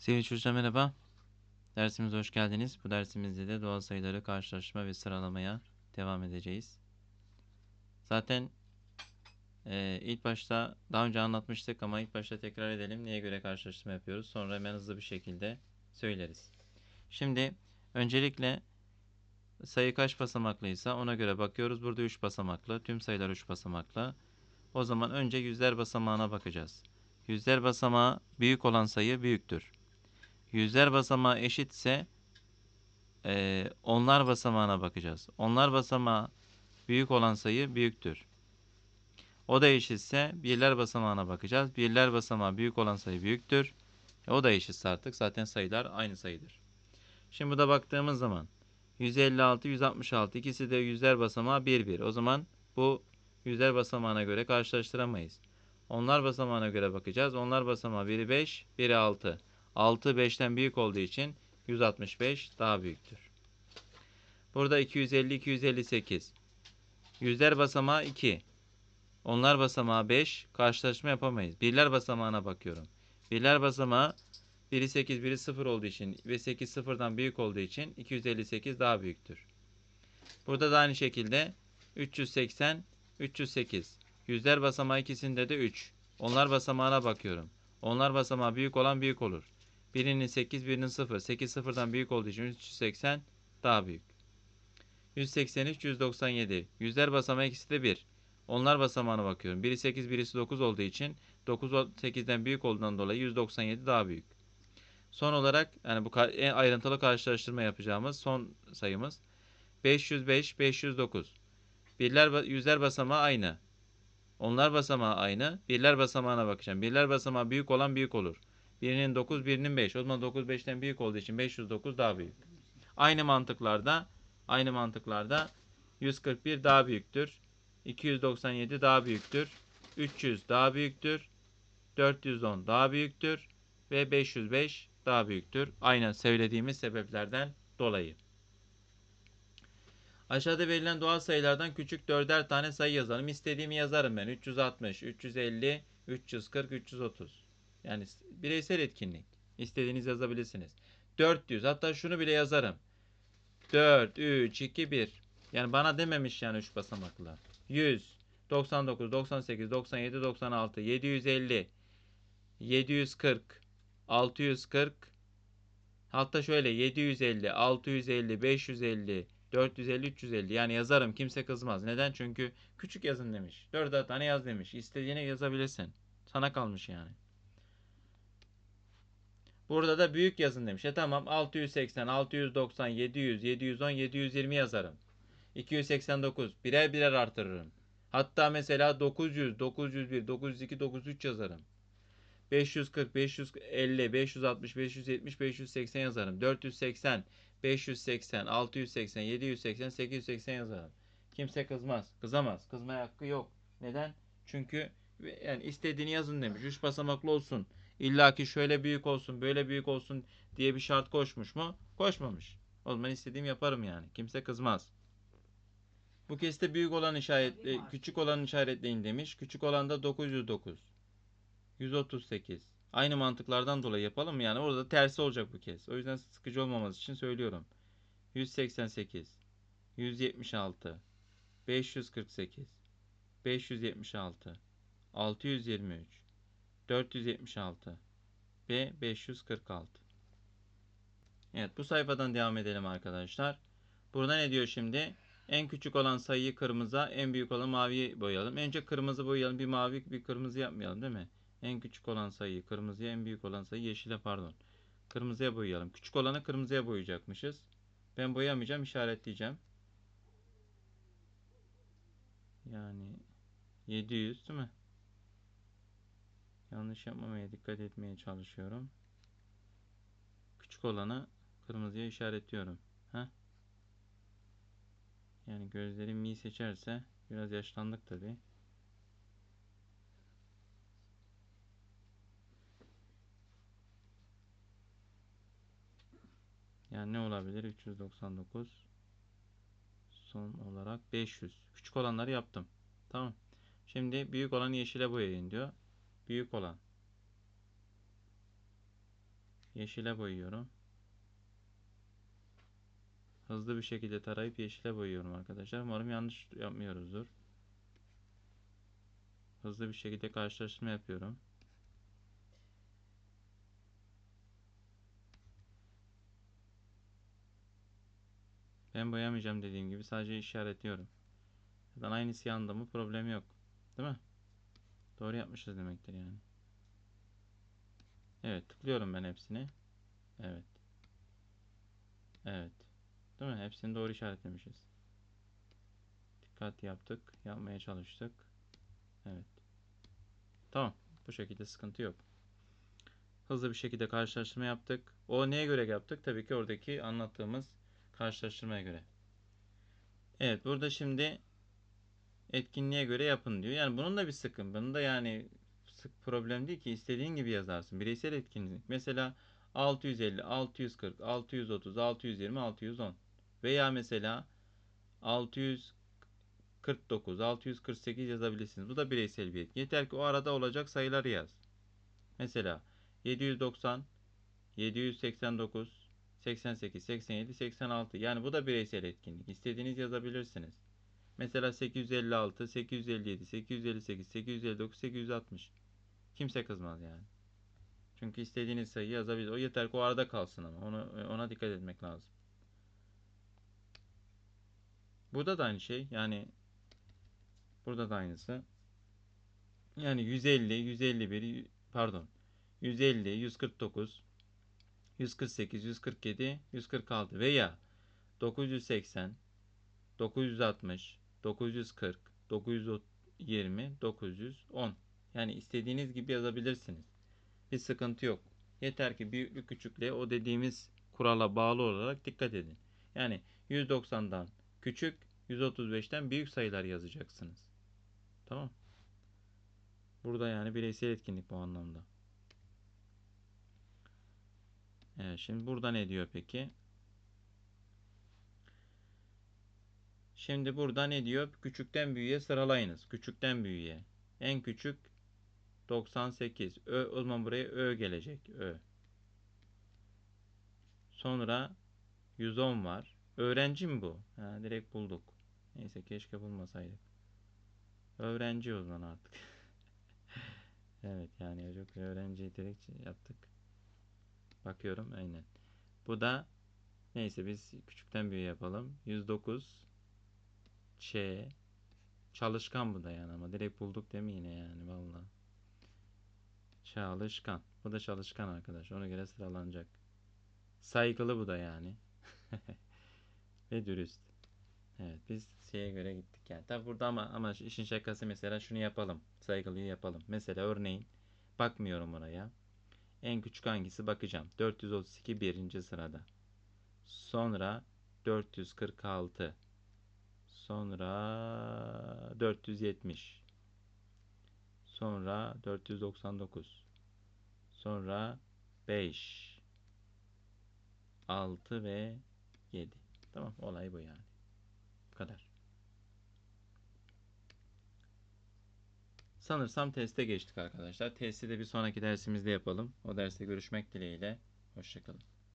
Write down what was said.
Sevgili çocuklar merhaba. Dersimize hoş geldiniz. Bu dersimizde de doğal sayıları karşılaştırma ve sıralamaya devam edeceğiz. Zaten e, ilk başta daha önce anlatmıştık ama ilk başta tekrar edelim. Neye göre karşılaştırma yapıyoruz? Sonra hemen hızlı bir şekilde söyleriz. Şimdi öncelikle sayı kaç basamaklıysa ona göre bakıyoruz. Burada 3 basamaklı. Tüm sayılar 3 basamaklı. O zaman önce yüzler basamağına bakacağız. Yüzler basamağı büyük olan sayı büyüktür. Yüzler basamağı eşitse eee onlar basamağına bakacağız. Onlar basamağı büyük olan sayı büyüktür. O da eşitse birler basamağına bakacağız. Birler basamağı büyük olan sayı büyüktür. E, o da eşitse artık zaten sayılar aynı sayıdır. Şimdi burada baktığımız zaman 156, 166 ikisi de yüzler basamağı 1, 1. O zaman bu yüzler basamağına göre karşılaştıramayız. Onlar basamağına göre bakacağız. Onlar basamağı biri 5, biri 6. 6 5'ten büyük olduğu için 165 daha büyüktür. Burada 250 258. Yüzler basamağı 2. Onlar basamağı 5. Karşılaşma yapamayız. Birler basamağına bakıyorum. Birler basamağı biri 8 biri 0 olduğu için ve 8 sıfırdan büyük olduğu için 258 daha büyüktür. Burada da aynı şekilde 380 308. Yüzler basamağı ikisinde de 3. Onlar basamağına bakıyorum. Onlar basamağı büyük olan büyük olur. Birinin 8, birinin 0. 8 sıfırdan büyük olduğu için 380 daha büyük. 183, 197. Yüzler basamağı ikisi de 1. Onlar basamağına bakıyorum. Biri 8, birisi 9 olduğu için 9 8'den büyük olduğundan dolayı 197 daha büyük. Son olarak yani bu en ayrıntılı karşılaştırma yapacağımız son sayımız 505, 509. Birler yüzler basamağı aynı. Onlar basamağı aynı. Birler basamağına bakacağım. Birler basamağı büyük olan büyük olur. Birinin 9, birinin 5. O zaman 9 5'ten büyük olduğu için 509 daha büyük. Aynı mantıklarda aynı mantıklarda 141 daha büyüktür. 297 daha büyüktür. 300 daha büyüktür. 410 daha büyüktür ve 505 daha büyüktür. Aynen söylediğimiz sebeplerden dolayı. Aşağıda verilen doğal sayılardan küçük dörder tane sayı yazalım. İstediğimi yazarım ben. 360, 350, 340, 330. Yani bireysel etkinlik. İstediğiniz yazabilirsiniz. 400. Hatta şunu bile yazarım. 4, 3, 2, 1. Yani bana dememiş yani 3 basamaklı. 100, 99, 98, 97, 96, 750, 740, 640. Hatta şöyle 750, 650, 550, 450, 350 yani yazarım kimse kızmaz. Neden? Çünkü küçük yazın demiş. 4 tane yaz demiş. İstediğini yazabilirsin. Sana kalmış yani. Burada da büyük yazın demiş. E tamam 680, 690, 700, 710, 720 yazarım. 289 birer birer artırırım. Hatta mesela 900, 901, 902, 903 yazarım. 540, 550, 560, 570, 580 yazarım. 480, 580, 680, 780, 880 yazarım. Kimse kızmaz. Kızamaz. Kızmaya hakkı yok. Neden? Çünkü yani istediğini yazın demiş. Üç basamaklı olsun. İlla ki şöyle büyük olsun, böyle büyük olsun diye bir şart koşmuş mu? Koşmamış. O zaman istediğim yaparım yani. Kimse kızmaz. Bu keste büyük olan işaretle, küçük olan işaretleyin demiş. Küçük olan da 909. 138. Aynı mantıklardan dolayı yapalım mı? Yani orada tersi olacak bu kez. O yüzden sıkıcı olmaması için söylüyorum. 188. 176. 548. 576. 623. 476 ve 546. Evet bu sayfadan devam edelim arkadaşlar. Burada ne diyor şimdi? En küçük olan sayıyı kırmızıya, en büyük olan maviye boyayalım. Önce kırmızı boyayalım. Bir mavi bir kırmızı yapmayalım değil mi? En küçük olan sayıyı kırmızıya, en büyük olan sayıyı yeşile pardon. Kırmızıya boyayalım. Küçük olanı kırmızıya boyayacakmışız. Ben boyamayacağım, işaretleyeceğim. Yani 700 değil mi? Yanlış yapmamaya dikkat etmeye çalışıyorum. Küçük olanı kırmızıya işaretliyorum. Heh. Yani gözlerim mi seçerse biraz yaşlandık tabi. Yani ne olabilir? 399 son olarak 500. Küçük olanları yaptım. Tamam. Şimdi büyük olanı yeşile boyayın diyor büyük olan. Yeşile boyuyorum. Hızlı bir şekilde tarayıp yeşile boyuyorum arkadaşlar. Umarım yanlış yapmıyoruzdur. Hızlı bir şekilde karşılaştırma yapıyorum. Ben boyamayacağım dediğim gibi sadece işaretliyorum. Zaten aynısı yanında mı problem yok. Değil mi? Doğru yapmışız demektir yani. Evet tıklıyorum ben hepsini. Evet. Evet. Değil mi? Hepsini doğru işaretlemişiz. Dikkat yaptık. Yapmaya çalıştık. Evet. Tamam. Bu şekilde sıkıntı yok. Hızlı bir şekilde karşılaştırma yaptık. O neye göre yaptık? Tabii ki oradaki anlattığımız karşılaştırmaya göre. Evet burada şimdi etkinliğe göre yapın diyor. Yani bunun da bir sıkın. Bunun da yani sık problem değil ki istediğin gibi yazarsın. Bireysel etkinlik. Mesela 650, 640, 630, 620, 610. Veya mesela 649, 648 yazabilirsiniz. Bu da bireysel bir etki. Yeter ki o arada olacak sayıları yaz. Mesela 790, 789, 88, 87, 86. Yani bu da bireysel etkinlik. İstediğiniz yazabilirsiniz. Mesela 856, 857, 858, 859, 860. Kimse kızmaz yani. Çünkü istediğiniz sayıyı yazabilir. O yeter ki o arada kalsın ama. Onu, ona dikkat etmek lazım. Burada da aynı şey. Yani burada da aynısı. Yani 150, 151, pardon. 150, 149, 148, 147, 146 veya 980, 960, 940, 920, 910. Yani istediğiniz gibi yazabilirsiniz. Bir sıkıntı yok. Yeter ki büyüklük küçüklüğe o dediğimiz kurala bağlı olarak dikkat edin. Yani 190'dan küçük, 135'ten büyük sayılar yazacaksınız. Tamam. Burada yani bireysel etkinlik bu anlamda. Evet, şimdi burada ne diyor peki? Şimdi burada ne diyor? Küçükten büyüğe sıralayınız. Küçükten büyüğe. En küçük 98. Ö, o zaman buraya Ö gelecek. Ö. Sonra 110 var. Öğrenci mi bu? Ha, direkt bulduk. Neyse keşke bulmasaydık. Öğrenci o zaman artık. evet yani çok öğrenci direkt yaptık. Bakıyorum aynen. Bu da neyse biz küçükten büyüğe yapalım. 109 Ç Çalışkan bu da yani ama direkt bulduk değil mi yine yani vallahi. Çalışkan. Bu da çalışkan arkadaş. Ona göre sıralanacak. Saygılı bu da yani. Ve dürüst. Evet biz şeye göre gittik yani. Tabi burada ama ama işin şakası mesela şunu yapalım. Saygılıyı yapalım. Mesela örneğin bakmıyorum oraya. En küçük hangisi bakacağım. 432 birinci sırada. Sonra 446. Sonra 470. Sonra 499. Sonra 5. 6 ve 7. Tamam olay bu yani. Bu kadar. Sanırsam teste geçtik arkadaşlar. Testi de bir sonraki dersimizde yapalım. O derste görüşmek dileğiyle. Hoşçakalın.